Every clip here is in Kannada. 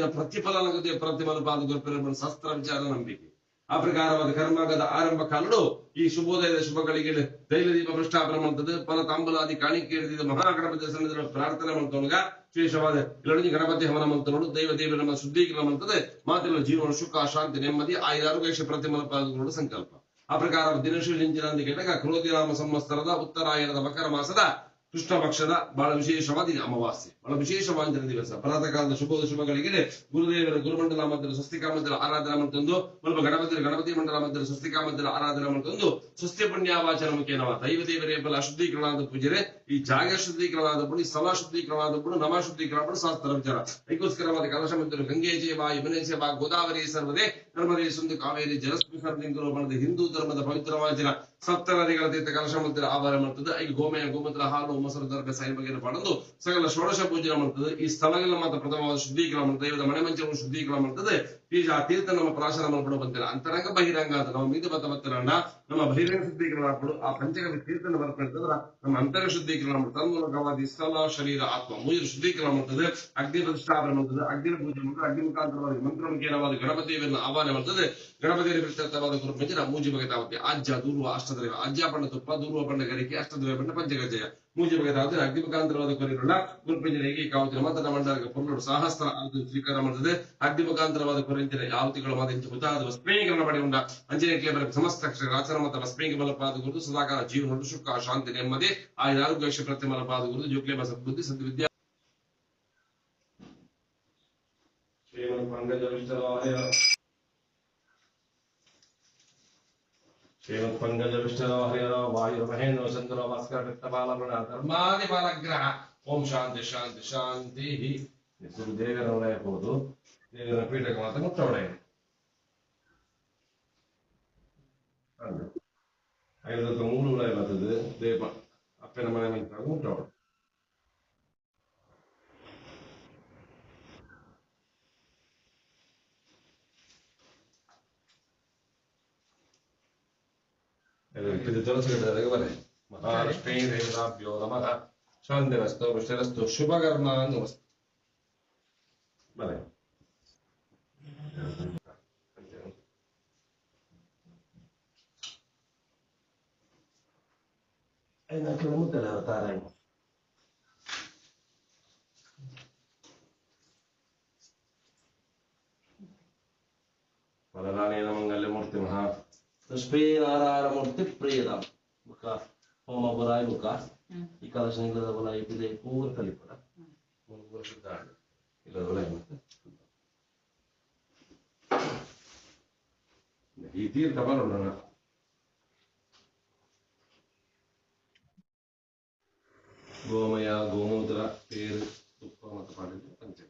ದಿನ ಪ್ರತಿಫಲನಾಗುತ್ತೆ ಪ್ರತಿಫಲ ಗುರುಪೆರಮಣ ಶಾಸ್ತ್ರ ವಿಚಾರ ನಂಬಿಕೆ. ಆ ಪ್ರಕಾರವಾದ ಕರ್ಮಾಗದ ಆರಂಭ ಕಾಲಡು ಈ ಶುಭೋದಯದ ಶುಭಗಳಿಗೆ ದೈವ ದೀಪ ಭ್ರಷ್ಟಾಪನ ಮಾಡ್ತದೆ ಫಲ ತಾಂಬುಲಾದಿ ಕಾಣಿಕೆ ಹಿಡಿದ ಮಹಾಗಣಪತಿ ಸನ್ನಿಧಿಯಲ್ಲಿ ಪ್ರಾರ್ಥನೆ ಮಾಡ್ತವನಗ ವಿಶೇಷವಾದ ಎರಡನೇ ಗಣಪತಿ ಹವನ ಮಂತ್ರಗಳು ದೈವ ದೇವ ನಮ್ಮ ಶುದ್ಧೀಕರಣ ಮಾಡ್ತದೆ ಮಾತಿನ ಜೀವನ ಸುಖ, ಶಾಂತಿ, ನೆಮ್ಮದಿ ಐದಾರು ಗೇಷ ಪ್ರತಿಮಲ ಪಾದಗಳು ಸಂಕಲ್ಪ. ಆ ಪ್ರಕಾರ ದಿನಶೀಲಿಂಚಿನ ಅಂತ ಕೇಳಿದಾಗ ಕ್ರೋಧಿರಾಮ ಸಂವತ್ಸರದ ಉತ್ತರಾಯಣದ ಮಕರ ಮಾಸದ ಕೃಷ್ಣ ಪಕ್ಷದ ಬಹಳ ವಿಶೇಷವಾದ ಅಮಾವಾಸ್ಯೆ. ಬಹಳ ವಿಶೇಷವಾದ ದಿವಸ. ಪ್ರಾತಃ ಕಾಲದ ಶುಭೋದ ಶುಭಗಳಿಗೆ ಗುರುದೇವರ ಗುರುಮಂಡಲ ಮತ್ತು ಸ್ವಸ್ತಿಕಾ ಮಂದಿರ ಆರಾಧನಾ ಮಾಡ್ತಂದು ಸ್ವಲ್ಪ ಗಣಪತಿ ಗಣಪತಿ ಮಂಡಲ ಮಂದಿರ, ಸ್ವಸ್ತಿಕಾ ಮಂದಿರ ಆರಾಧನಾ ಮಾಡ್ತಂದು ಸ್ವಸ್ತಿ ಪುಣ್ಯಾವಾಚನ ಮುಖೇನವ ದೈವ ದೇವರೇ ಬಲ ಶುದ್ಧೀಕರಣವಾದ ಪೂಜೆರೆ ಈ ಜಾಗ ಶುದ್ಧೀಕರಣವಾದ ಪುಣ್ಯ, ಸ್ಥಳ ಶುದ್ಧೀಕರಣವಾದ ಬಿಡು ನಮ ಶುದ್ಧೀಕರಣ ಬಿಡು ಶಾಸ್ತ್ರ ವಿಚಾರ. ಅದಕ್ಕೋಸ್ಕರವಾದ ಕಲಶ ಮಂದಿರ, ಗಂಗೆ ಜೇವ ಯಮುನೆ ಸೇವಾ ಗೋದಾವರಿ ಸರ್ವದೇ ನರ್ಮದೇ ಸುಂದು ಕಾವೇರಿ ಜಲಸ್ಮಿಸರ್ಲಿಂಗರು ಮಾಡಿದ ಹಿಂದೂ ಧರ್ಮದ ಪವಿತ್ರವಾದ ಸಪ್ತ ನದಿಗಳ ತೀರ್ಥ ಕಲಶ ಮಂದಿರ ಆಭಾರ ಮಾಡ್ತದೆ. ಈಗ ಗೋಮಯ ಗೋಮೂತ್ರ ಹಾಲು, ಮೊಸರು ದರ್ಭೆ ಸೈನ್ ಬಗ್ಗೆ ಪಡೆದು, ಸಕಲ ಷೋಡಶ ಪೂಜೆ ಮಾಡ್ತದೆ ಈ ಸ್ಥಳಗಳ ಮಾತ್ರ ಪ್ರಥಮವಾದ ಶುದ್ಧೀಕರಣ ಮಾಡ್ತದೆ ದೈವದ ಮನೆ ಮಂಚವನ್ನು ಶುದ್ಧೀಕರಣ ಮಾಡ್ತದೆ ಆ ತೀರ್ಥ ನಮ್ಮ ಪ್ರಾಶನ ಮಾಡ್ಬಿಡು ಬಂದಿಲ್ಲ. ಅಂತರಂಗ ಬಹಿರಂಗ ಅಂತ ನಾವು ಮೀದಿ ಬತ್ತ ನಮ್ಮ ಬಹಿರಂಗ ಶುದ್ಧೀಕರಣ ಮಾಡ್ಬಿಡು ಆ ಪಂಚಗವಿ ತೀರ್ಥನ ಬರ್ಕೊಂಡ್ರೆ ನಮ್ಮ ಅಂತರ ಶುದ್ಧೀಕರಣ ಮಾಡ್ತದೆ ತನ್ಮೂಲಕವಾದ ಈ ಸ್ಥಳ, ಶರೀರ, ಆತ್ಮ ಮೂರು ಶುದ್ಧೀಕರಣ ಮಾಡ್ತದೆ ಅಗ್ನಿ ಪ್ರತಿಷ್ಠಾಪನೆ ಮಾಡ್ತದೆ ಅಗ್ನಿ ಪೂಜೆ ಮಾಡ್ತದೆ ಅಗ್ನಿ ಮುಖಾಂತರವಾಗಿ ಮಂತ್ರಮುಖೇನವಾದ ಗಣಪತಿಯನ್ನು ಆಹ್ವಾನ ಮಾಡ್ತದೆ. ಗಣಪತಿಯಲ್ಲಿ ಪ್ರತ್ಯರ್ಥವಾದ ಗುರು ಪಂಚನ ಮೂಜಿ ಭಗತಾವತಿ ಆಜ್ಯ ದೂರ್ವ ಅಷ್ಟದ್ರವ ಆಜ್ಯ ಪಂಡ ತುಪ್ಪ ದೂರ್ವ ಪಂಡ ಗರಿಕೆ ಅಷ್ಟದ್ರವ್ಯ, ಪಂಡ ಪಂಚಗಜಯ. ಮೂಜಿ ಭಗತಾವತಿ ಅಗ್ನಿ ಮುಖಾಂತರವಾದ ಕೊರಿರುಳ್ಳ ಗುರುಪಂಜನ ಏಕೈಕಾವತಿನ ಮತದ ಮಂಡಲಕ್ಕೆ ಸ್ವೀಕಾರ ಮಾಡ್ತದೆ ಅಗ್ನಿ ಮುಖಾಂತರವಾದ ಕೊರಿಂತಿನ ಯಾವತಿಗಳು ಮಾದಿಂಚ ಮುತಾದ ವಸ್ಪೇಂಗರಣ ಪಡಿ ಉಂಡ ಸಮಸ್ತ ಅಕ್ಷರ ಆಚರ ಮತ್ತು ವಸ್ಪೇಂಗ ಬಲಪಾದ ಜೀವನ ಸುಖ, ಶಾಂತಿ, ನೆಮ್ಮದಿ, ಆಯುಧ, ಆರೋಗ್ಯ ಪ್ರತಿಮಲ ಪಾದ ಗುರುದು ಜೋಕ್ಲೇಮ ಸದ್ಬುದ್ಧಿ ಸದ್ವಿದ್ಯಾ ಶ್ರೀಮದ್ ಪಂಕಜ ವಿಷ್ಣುರಾಯ ಶ್ರೀಮತ್ ಪಂಕಜ ವಿಷ್ಣುರಾಯ ವಾಯು ಮಹೇಂದ್ರ ಚಂದ್ರ ಭಾಸ್ಕರ ರಕ್ತಪಾಲಮಣ ಧರ್ಮಾದಿ ಬಾಲಗ್ರಹ ಓಂ ಶಾಂತಿ ಶಾಂತಿ ಶಾಂತಿ ಹೆಸರು ದೇವರ ವಲಯ ಹೋದು ದೇವರ ಪೀಠಕ್ಕೆ ಮಾತ್ರ ಮುಟ್ಟವಳೆ ಐವತ್ತು ಮೂರು ವಲಯ ಬರ್ತದೆ ದೇವ ಅಪ್ಪನ ಮನೆ ಮಂತ್ರ ಮುಟ್ಟವಳೆ ಇದು ತುಳಸಿಗಿಡದಾಗ ಬರೆ ಮಹಾಲಕ್ಷ್ಮೀ ದೇವತಾಭ್ಯೋ ನಮಃ ಶಾಂತಿರಸ್ತು ವೃಷ್ಟಿರಸ್ತು ಶುಭಕರ್ಮಾಂಗ ವಸ್ತು ಬರೆ ಐನಾಲ್ಕು ಮುತ್ತಲ್ಲ ತಾರಾಯಿ ವರದಾನೇನ ಮಂಗಲ್ಯ ಮೂರ್ತಿ ಪ್ರಿಯದ ಮುಖ ಹೋಮ ಬುರಾಯಿ ಮುಖ ಈ ಕಲಶ ಇಲ್ಲದ ಬಲ ಇದೆ ಪೂರ ಕಲಿಪುರ ಪೂರ ಶುದ್ಧ ಆಡು. ಇಲ್ಲದ ಈ ತೀರ್ಥ ಬರೋಣ ಗೋಮಯ ಗೋಮೂತ್ರ ತೇರು ತುಪ್ಪ ಮತ್ತು ಪಂಚಗವ್ಯ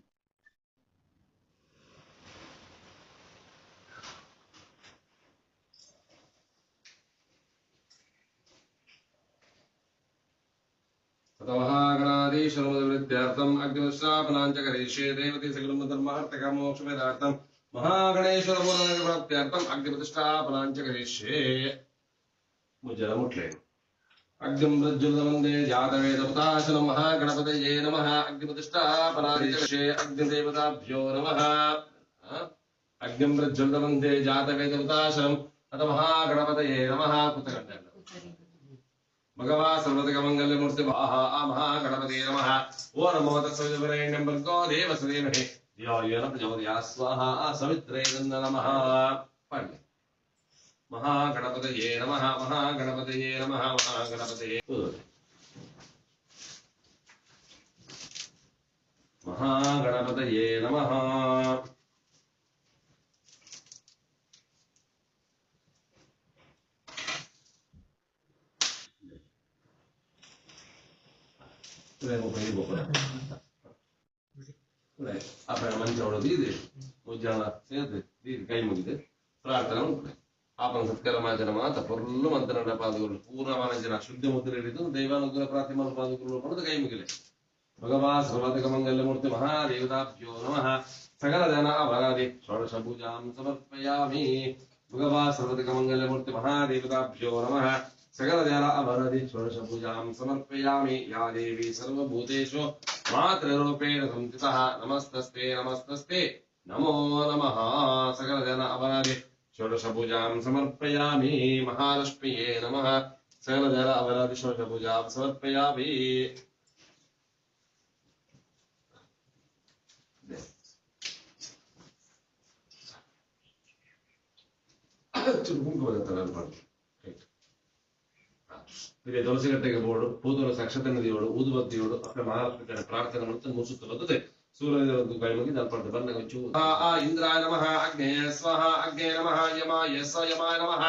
तमहागणादीशनुमदवृद्ध्यर्थम् अग्निश्रापणाञ्च करीष्ये देवते सकलं धर्मार्थकामोक्षमेदार्थम् महागणेश्वरमूलप्राप्त्यर्थम् अग्निप्रतिष्ठापणाञ्च करिष्ये। मुजलमुट्ले अग्निं प्रज्वलवन्दे जातवेदपताशनं महागणपतये नमः। अग्निप्रतिष्ठापणादिशे अग्निदेवताभ्यो नमः। प्रज्वलवन्दे अथ महागणपतये नमः। कृतकण्ठ भगवा सर्वतकमङ्गलमूर्ति वाहा महागणपते नमः ओ नमो तत्सवितुरेण्यं भर्गो देवसुदेमहे धियो न प्रचोदया स्वाहा सवित्रे नमः पाण्डे महागणपतये नमः महागणपतये नमः महागणपतये महागणपतये नमः Prego, prego, prego. ಅಪ್ಪ ಮಂಚ ಹೊಡೆದು ಇದೆ ಮುಜ್ಜಾನ ಸೇರಿದೆ ಇದು ಕೈ ಮುಗಿದೆ ಪ್ರಾರ್ಥನೆ ಉಂಟು ಆಪನ ಸತ್ಕಾರ ಮಾಚನ ಮಾತ ಪೊರ್ಲು ಮಂತ್ರನ ಪಾದಗಳು ಪೂರ್ಣ ಮಾನಂಜನ ಶುದ್ಧ ಮುದ್ರೆ ಹಿಡಿದು ದೈವಾನುಗ್ರಹ ಪ್ರಾರ್ಥನೆ ಪಾದಗಳು ಪಡೆದು ಕೈ ಮುಗಿಲೆ ಭಗವಾ ಸರ್ವತಕ ಮಂಗಲ್ಯ ಮೂರ್ತಿ ಮಹಾದೇವತಾಭ್ಯೋ ನಮಃ ಸಕಲ ಜನ ಅವರಾದಿ ಷೋಡಶ ಪೂಜಾಂ ಸಮರ್ಪಯಾಮಿ ಭಗವಾ ಸರ್ವತಕ ಮಂಗಲ್ಯ ಮೂರ್ತಿ ಮಹಾದೇವತಾಭ್ಯೋ ನಮಃ सकलजलाभरदीश्वरशपूजां समर्पयामि। या देवी सर्वभूतेषु मातृरूपेण संस्थितः नमस्तस्ते नमस्तस्ते। नमो नमः। सकलजन अपराधि षोडशपूजां समर्पयामि। महालक्ष्म्ये नमः। सकलजल अपराधि षोडशपूजां समर्पयामि। चुरुकुङ्कुमदत्तनर्पणम् ತುಳಸಿ ಕಟ್ಟೆಗೆ ಬೋರ್ಡು ಪೂತುಲಸಿ ಅಕ್ಷತೆ ನದಿಯೋಡು, ಊದುಬತ್ತಿಯೋಡು ಅಪ್ಪ ಮಹಾಲಕ್ಷ್ಮಿ ಪ್ರಾರ್ಥನೆ ಮಾಡುತ್ತೆ ಬಂದದೆ ಸೂರ್ಯನ ಒಂದು ಕೈ ಮುಗಿ ದರ್ಪಣದ ಬಣ್ಣ ಕೊಂಚು ಆ ಆ, ಇಂದ್ರಾಯ ನಮಃ, ಅಗ್ನೇ ಸ್ವಹ ಅಗ್ನೇ ನಮಃ ಯಮಾಯ ಯಸ ಯಮ, ನಮಃ.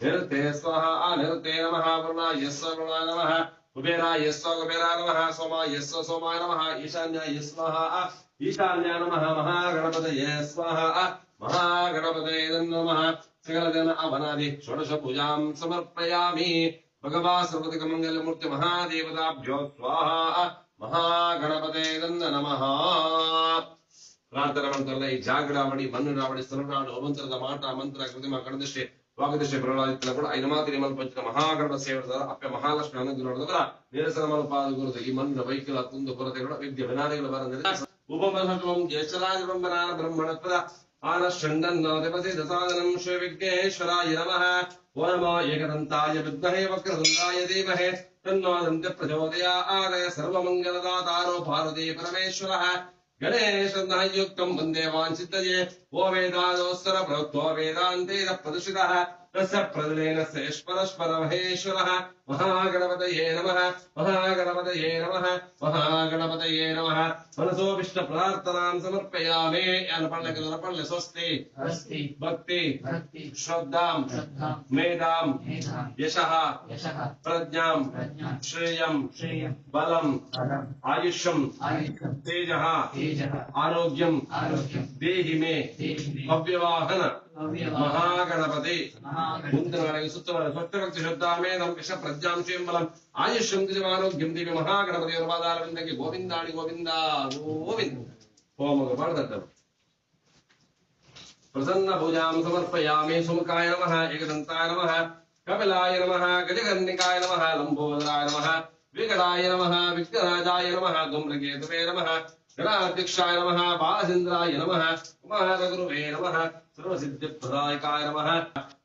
ನಿರುತೆ ಸ್ವಹ ಆ ನಿರುತೆ ನಮಃ, ವರುಣ ಯಸ್ಸ ವರುಣ, ನಮಃ. ಕುಬೇರ ಯಸ್ಸ ಕುಬೇರ, ನಮಃ. ಸೋಮ ಯಸ್ಸ ಸೋಮ, ನಮಃ. ಈಶಾನ್ಯ ಸ್ವಾಹ ಆ ಈಶಾನ್ಯ ನಮಃ, ಮಹಾಗಣಪತಯೇ ಸ್ವಹ ಆ ಮಹಾಗಣಪತಯೇ ನಮಃ. ಸಕಲ ಜನ ಅವನಾದಿ, ಷೋಡಶ ಪೂಜಾಂ ಸಮರ್ಪಯಾಮಿ. ಭಗವಾ ಸರ್ವತಕ ಮಂಗಲ ಮೂರ್ತಿ ಮಹಾದೇವತಾಭ್ಯೋ ಸ್ವಾಹ ಮಹಾಗಣಪತೆ ನಂದ ನಮಃ ಪ್ರಾರ್ಥನಾ ಮಾಡ್ತಾರಲ್ಲ ಈ ಜಾಗಡಾವಣಿ ಮಣ್ಣು ರಾವಣಿ ಸರ್ವನಾಡು ಅಮಂತ್ರದ ಮಾಟ ಮಂತ್ರ ಕೃತಿಮ ಕಣದಷ್ಟೇ ವಾಗದಷ್ಟೇ ಪ್ರಳಾದಿತ್ತರ ಕೂಡ ಐದು ಮಾತಿನ ಮಲ್ಪಂಚಿನ ಮಹಾಗಣಪ ಸೇವದ ಅಪ್ಪ ಮಹಾಲಕ್ಷ್ಮಿ ಅನುಗ್ರಹದ ನಿರಸನ ಮಲ್ಪಾದ ಗುರುದ ಈ ಮಣ್ಣಿನ ವೈಕಲ ಕುಂದು ಕೊರತೆಗಳು, ವಿದ್ಯೆ ವಿನಾದಿಗಳು ಬರ ಉಪಮಹತ್ವಂ ಜ್ಯೇಷ್ಠರಾಜ ಬ್ರಹ್ಮಣತ್ವದ आनशृण्डन्नवतिपसि दसादनम् श्रीविघ्नेश्वराय नमः। ओ नमो एकदन्ताय विद्महे वक्रतुण्डाय धीमहे। तन्नो दन्त्य प्रचोदयात् सर्वमङ्गलदातारो भारती परमेश्वरः। गणेशन्नः युक्तम् वंदे वाञ्छितये ओ वेदादोत्सर प्रवक्तो वेदान्तेन प्रदुषितः तस्य प्रदलेन सेश्वरश्वरमहेश्वरः ಸೇಶ್ವರಶ್ವರ ಮಹೇಶ್ವರಃ ಮಹಾಗಣಪತಯೇ ನಮಃ ಮಹಾಗಣಪತಯೇ ನಮಃ ಮಹಾಗಣಪತಯೇ ನಮಃ ಮನಸೋ ವಿಷ್ಣು ಪ್ರಾರ್ಥನಾಂ ಸಮರ್ಪಯಾಮಿ ಯಾನ ಪಳ್ಳೆ ಕೆಲವರ ಪಳ್ಳೆ ಸ್ವಸ್ತಿ अस्ति ಭಕ್ತಿ भक्ति ಶ್ರದ್ಧಾಂ श्रद्धां ಮೇಧಾಂ मेधां ಯಶಃ यशः ಪ್ರಜ್ಞಾಂ प्रज्ञां ಶ್ರೇಯಂ श्रेयं ಬಲಂ बलं ಆಯುಷ್ಯಂ आयुष्यं ತೇಜಃ तेजः ಆರೋಗ್ಯಂ आरोग्यं ದೇಹಿ ಮೇ देहि मे ಅವ್ಯವಾಹನ अव्यवहार ಮಹಾಗಣಪತಿ महागणपति ಮುಂದಿನ ನಾಳೆಗೆ ಸುತ್ತವಾದ ಸ್ವಚ್ಛಭಕ್ತಿ ಶ್ರದ್ಧಾಮೇಧಂ ಯಶ ಪ್ರಜ್ಞಾಂಶೇಂ ಬಲಂ పద్యాంశయం బలం ఆయుష్యం దిజమారోగ్యం దివ్య మహాగణపతి అనువాదాల విందకి గోవిందాడి గోవింద గోవింద హోమగ పాడదడ్డం ప్రసన్న భుజాం సమర్పయామి సుముఖాయ నమ ఏకదంతాయ నమ కపిలాయ నమ గజకర్ణికాయ నమ లంబోదరాయ నమ వికటాయ నమ విఘ్నరాజాయ నమ గుమ్రకేతవే నమ गणाध्यक्षाय नमः बालचन्द्राय नमः कुमारगुरुवे नमः सर्वसिद्धिप्रदायकाय नमः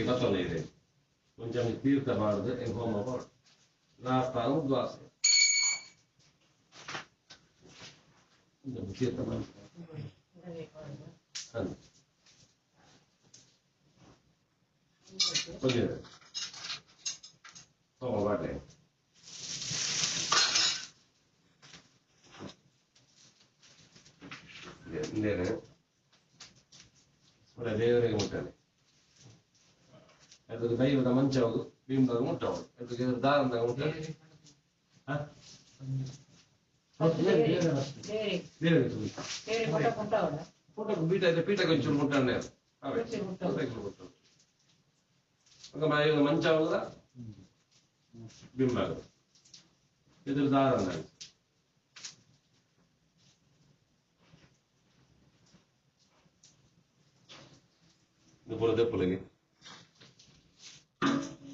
सेवा तो नहीं रहे उनजम तीर्थ वर्द एवं होम अवर्ड ना प्रारूप द्वार से तीर्थ वर्द होम अवर्ड है ले रहे हैं थोड़ा ले रहे हैं ఇక్కడికి దయ రమించావు భీమనగరం ఉంటావు ఇక్కడికి దారుణంగా ఉంటాడు పూటకు బీట అయితే పీటకు వచ్చి ఉంటాను నేను ఇంకా మా ఇవ్వ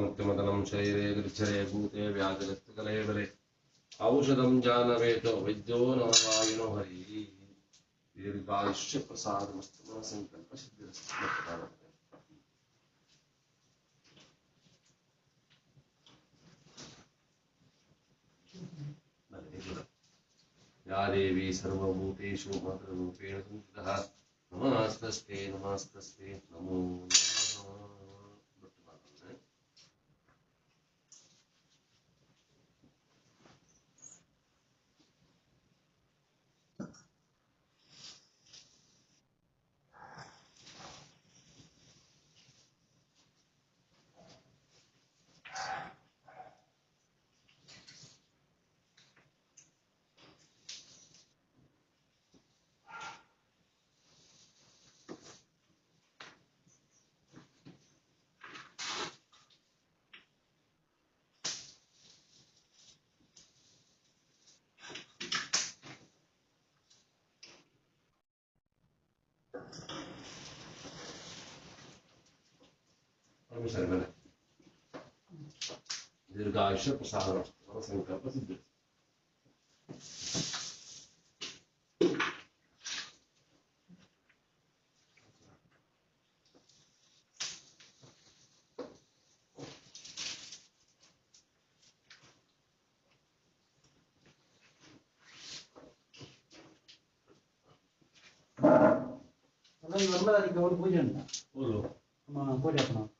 मुक्तिमदनं शरीरे गृचरे भूते व्याजगस्तकले बले। औषधं जानवेतो वैद्यो न वायुनो हरिः। दीर्घायुष्य प्रसादमस्तु सङ्कल्पसिद्धिरस्तु या देवी सर्वभूतेषु मातृरूपेण संस्थितः नमास्तस्ते नमास्तस्ते नमो नमः। cerveza. Del gaucho, pues ahora, ahora se ¿Cómo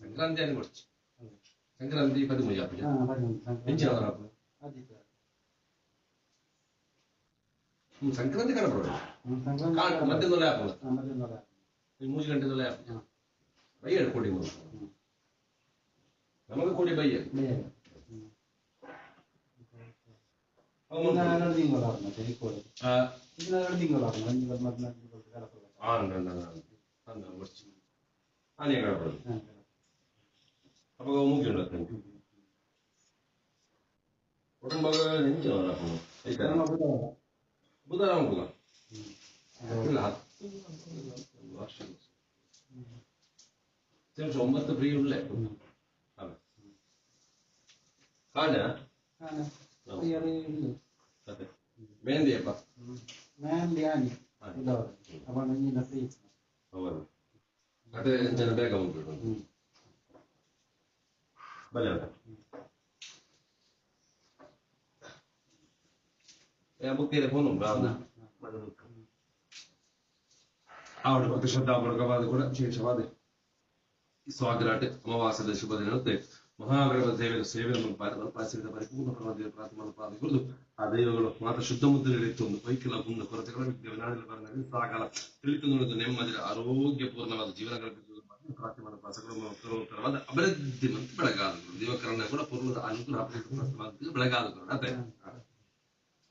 Sankranti అని కూడా సంక్రాంతి పది పూజ పూజ పెంచినవరా సంక్రాంతి కనపడదు మధ్యలో లేకుండా మూడు గంటలో లేకుండా బయ్యాడు కోటి మూడు ನಮಗೆ ಕೂಡಿ ಬೈಯ ஆ நல்ல நல்ல நல்ல முடிச்சு ஆனே கடப்படும் අපගව මුගියනත් උඩුම් බගල නින්ජන අපෝ ඒක නම් අපිට බුදරම් පුළුවන් කියලා വർഷം തീർച്ചയായും ഒമ്പത്ത് പ്രിയുള്ള കാന അതെ വേണ്ടിയപ്പ അത് ഞാൻ വേഗം ಮುಗ É a boca ವರ್ಷ ತಿಳಿಸಿ ಒಂಬತ್ತು ಫ್ರೀ ಉಳ್ಳೆ ಹ್ಮ್. ಅಲ್ಲ ಕಾಣ ಹಾಂ, ಪ್ರಿಯರೇ ಇಲ್ಲಿ. ಕತೆ ಮೆಹಂದಿ ಹಬ್ಬ ಹ್ಮ್. ಮೆಹಂದಿ ಆನೆ. ಆನೆ. ಬುಧವಾರ. ಅವ ನಂಜಿನ ಫ್ರೀ. ಹೌದು ಕತೆ ಜನ ಬೇಗ ಹೋಗ್ಬಿಡು ಹ್ಮ್. ಬಲೆ ಉಂಟ ಬುಕ್ಕಿದೆ ಫೋನ್ ಉಂಟು ಆవిడ ಭಕ್ತಿ ಶ್ರದ್ಧಾಪೂರ್ವಕವಾದ ಕೂಡ ವಿಶೇಷವಾದ ಸ್ವಾಗರಾಟ ಅಮಾವಾಸ್ಯದ ಶುಭ ದಿನದಂತೆ ಮಹಾಗಣಪತಿ ದೇವರ ಸೇವೆ ಪಾಸಿದ ಪರಿಪೂರ್ಣ ಪರಮಾದೇವ ಪ್ರಾರ್ಥನೆ ಪಾದಗಳು ಆ ದೈವಗಳು ಮಾತ್ರ ಶುದ್ಧ ಮುದ್ರೆಗಳಿತ್ತು ಒಂದು ಪೈಕಿಲ ಕುಂದ ಕೊರತೆಗಳ ಸಾಕಾಲ ತಿಳಿತು ನೋಡಿದ ನೆಮ್ಮದಿ ಆರೋಗ್ಯಪೂರ್ಣವಾದ ಜೀವನ ಪ್ರಾರ್ಥನೆ ಮಾಡೋ ಭಾಷೆಗಳು ಪರವಾದ ಅಭಿವೃದ್ಧಿ ಮತ್ತು ಬೆಳಗಾದಗಳು ದಿವಕರಣ ಕೂಡ ಪೂರ್ವದ ಅನುಗ್ರಹ ಬೆಳಗಾದಗಳು ಅದೇ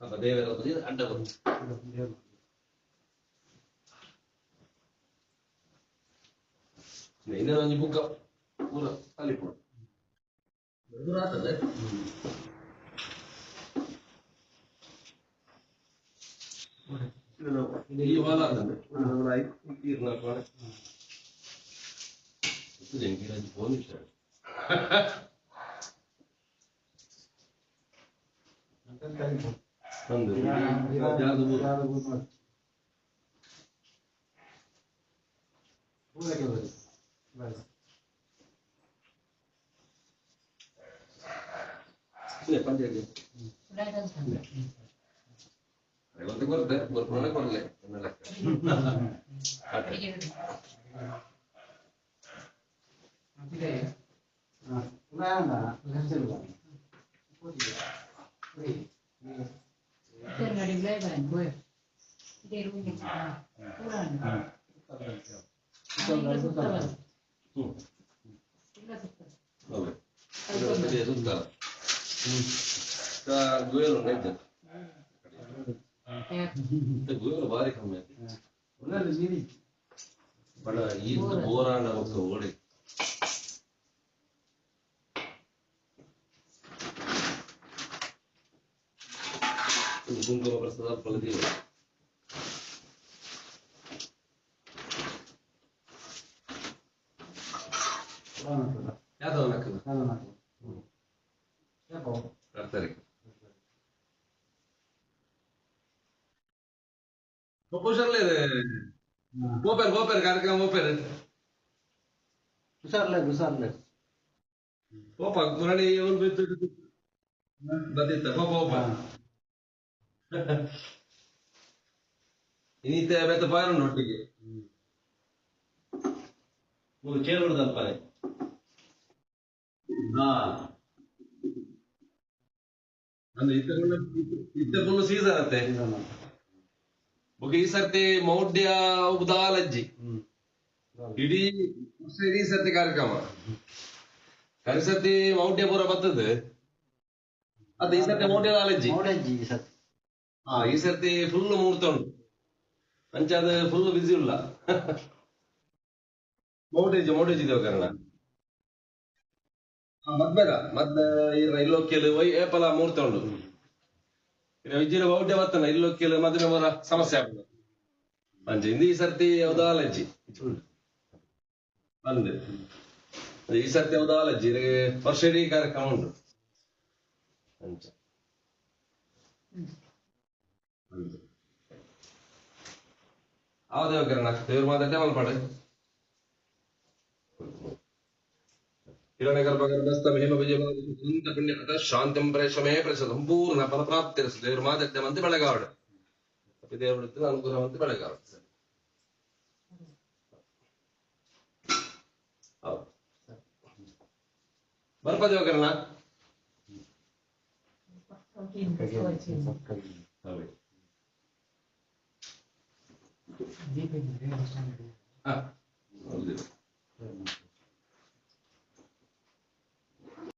ನಮ್ಮ ದೇವರ ಬದಿ ಅಡ್ಡವರು ಇನ್ನೊಂದು ಬುಕ್ಕ ಪೂರ ಅಲ್ಲಿ ಕೊಡು ಎದುರಾತದೆ ಈ ಹೊಲ ಅಂದ್ರೆ ಒಂದು ಐದು ನೀರು ನಾಲ್ಕು ಮನೆ. ಇದು ಜಂಗಿರ ಒಂದು ಫೋನ್ ಇಷ್ಟ ಒಂದು ಯಾರ್ದು బాగా బోరా ఒక ఓడి ಬರುತ್ತೆ ಬರ್ಕೊಂಡೆ ಕೊಡ್ಲೆ ನನ್ನ ಲೆಕ್ಕ ಅಷ್ಟೇ. Terngadi belajar, gue. Di rumah. Kurang. ಹ್ಮ್ Suka. ಹೌದು ಇದು ಸರಿಯಾ Ini ಬೆತ್ತ betul bayar nanti ya. Mau cewek udah apa ya? Nah, ಅಂದ್ರೆ ಇತರನ್ನ ಇತರನ್ನು ಸೀಸರತ್ತೆ ಬುಕ್ ಈ ಸರ್ತಿ ಮೌಢ್ಯ ಉದಾಲಜ್ಜಿ. ಇಡೀ ಇಡೀ ಸರ್ತಿ ಕಾರ್ಯಕ್ರಮ. ಕರಿ ಸರ್ತಿ ಮೌಢ್ಯ ಪೂರ ಬರ್ತದೆ ಅದೇ ಈ ಸರ್ತಿ ಮೌಢ್ಯದ ಅಲಜ್ಜಿ ಮೌಢ್ಯಜ್ಜಿ ಈ ಸರ್ತಿ. ಹಾ ಈ ಸರ್ತಿ ಫುಲ್ ಮುಹೂರ್ತ ಉಂಟು. ಅಂಚಾದ ಫುಲ್ ಬಿಸಿ ಇಲ್ಲ ಮೌಟೇಜ್ ಮೌಟೇಜ್ ಇದೆ ಕಾರಣ ಮದ್ಬೇಡ ಮದ್ ಇಲ್ಲೊಕ್ಕಿಲು ಏಪಲ ಮುಹೂರ್ತ ಉಂಟು. ಇನ್ನು ಬೌಡ್ಯ ಬರ್ತಾನೆ ಬರ್ತನ ಮದ್ವೆ ಬರ ಸಮಸ್ಯೆ ಆಗ್ತದೆ. ಅಂಚೆ ಇಂದು ಈ ಸರ್ತಿ ಯಾವುದೋ ಆಲಜ್ಜಿ ಅಂದೆ ಈ ಸರ್ತಿ ಯಾವುದೋ ಇದಕ್ಕೆ ವರ್ಷ ಇಡೀ ಕಾರ್ಯಕ್ರಮ ಉಂಟು. ಅಂಚೆ ಆ ದೇವಕರಣ ದೇವ್ರ ಮಾತಾಡ್ದೆ ಮಲ್ಪಾಡೆ ಹಿರಣ್ಯಗರ್ಭಗರ್ಭಸ್ಥ ಹೇಮ ವಿಜಯ ಸುಂತ ಪುಣ್ಯ ಕಥ ಶಾಂತಿಂ ಪ್ರೇಷಮೇ ಪ್ರಸ ಸಂಪೂರ್ಣ ಫಲಪ್ರಾಪ್ತಿರಸು ದೇವ್ರ ಮಾತಾಡ್ದೆ ಬೆಳಗಾವಡೆ ದೇವ್ರ ಅನುಗ್ರಹವಂತೆ ಬೆಳಗಾವಡೆ ಹೌದು ಬರ್ಪ Ah, valeu.